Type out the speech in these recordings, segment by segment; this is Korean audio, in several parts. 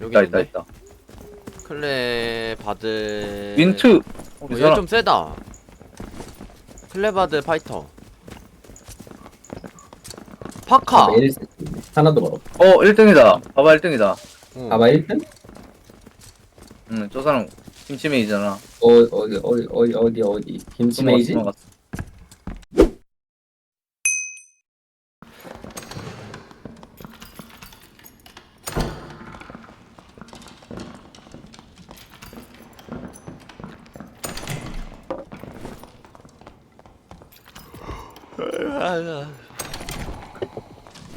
여기 있다 있다 있네. 있다 클레 바드 민트 어, 이얘 사람 좀 세다 클레 바드 파이터 파카 아, 메일 세트. 하나도 멀어. 어 1등이다 봐봐 1등이다 응. 봐봐 1등? 응저 사람 김치메이잖아 어, 어디 어디 어디 어디 어디 김치메이지? 도망갔어, 도망갔어.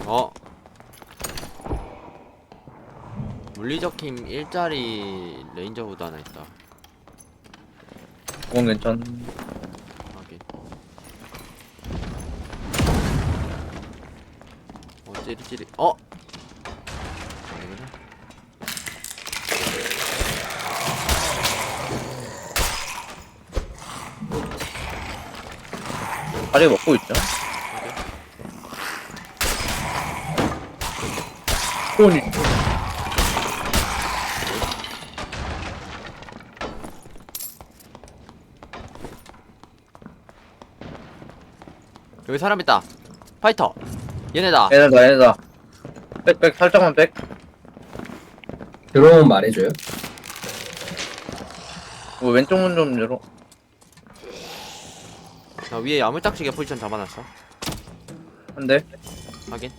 어. 물리적 힘 1짜리 레인저 후드 하나 있다. 그건 괜찮. 확인. 어 찌릿찌릿. 어? 아니구나. 다리 먹고 있죠? 손이 여기 사람 있다. 파이터. 얘네다. 얘네다 얘네다. 빽빽 살짝만 빽 들어오면 말해줘요. 어, 왼쪽 문 좀 열어 자 위에 야물딱지게 포지션 잡아놨어. 한대. 확인.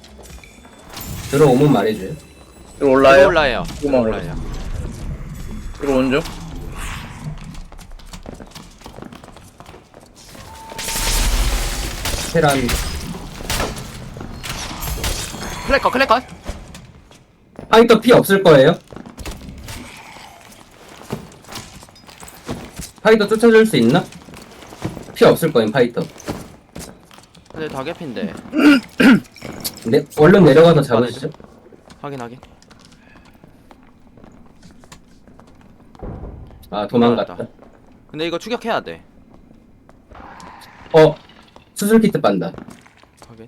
들어오면 말해줘요. 이거 올라요. 올라요. 이거만 올라요. 들어온 중? 테란. 클래커 클래커. 파이터 피 없을 거예요. 파이터 쫓아줄 수 있나? 피 없을 거임 파이터. 근데 다 개핀데 네, 얼른 내려가서 잡으시죠. 확인 확인 아 도망갔다. 근데 이거 추격해야 돼 어 수술 키트 빤다. 확인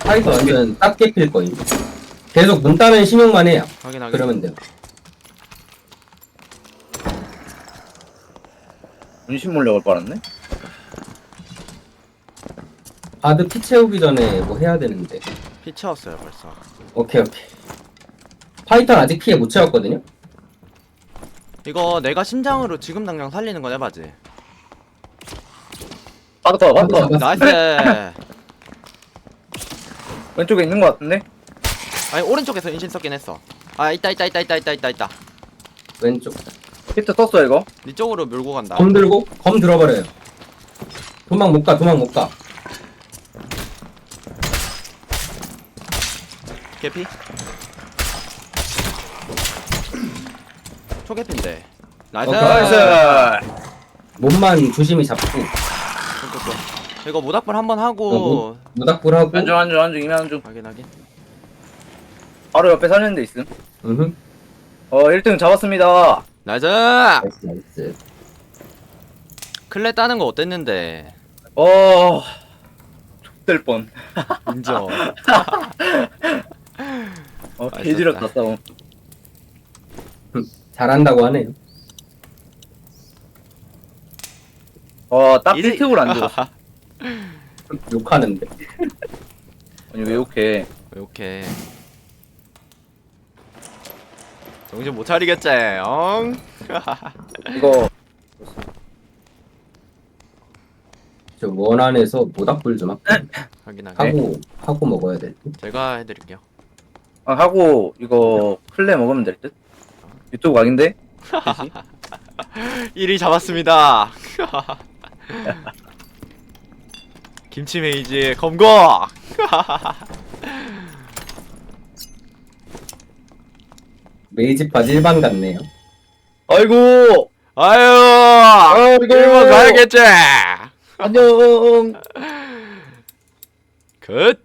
파이터 완전 딱 깨필 거임. 계속 문 따는 신용만 해요. 확인 확인 그러면 돼요. 문신 몰려갈 뻔했네? 바드 피 채우기 전에 뭐 해야 되는데. 피 채웠어요 벌써. 오케이 오케이. 파이터는 아직 피해 못 채웠거든요. 이거 내가 심장으로 지금 당장 살리는 건 해봐지. 빠드커 빠드커 나이스! 왼쪽에 있는 거 같은데? 아니 오른쪽에서 인신 썼긴 했어. 아 있다 있다 있다 있다 있다 있다 있다. 왼쪽. 히트 썼어 이거 니 쪽으로 밀고 간다 검 들고 검 들어버려요. 도망 못 가, 도망 못 가. 개피 초개피인데 나이스 오케이. 나이스 몸만 조심히 잡고 또, 또. 이거 모닥불 한번 어, 하고 무닥불 하고. 안중 안중 안중 이면 안중 확인 확인 바로 옆에 살리는 데 있음 음. 어 1등 잡았습니다 나이스 나이스 나이스. 클레 따는 거 어땠는데 어 X될 뻔 인정 어, 아, 개지렸다. 싸움 잘한다고 하네요. 어딱 이제- 필트볼 안 줘. 욕하는데. 아니 왜 이렇게 이렇게 정신 못 차리겠지 엉 이거 저 원안에서 모닥불 좀 하- 확인 확인 하고 하고 먹어야 될 듯. 제가 해드릴게요 아, 하고 이거 플레 먹으면 될 듯? 유튜브 각인데? 1위 잡았습니다 김치 메이지 검거 메이지 바지 일반 같네요. 아이고! 아유! 아이고! 일본 가야겠지? 안녕! 굿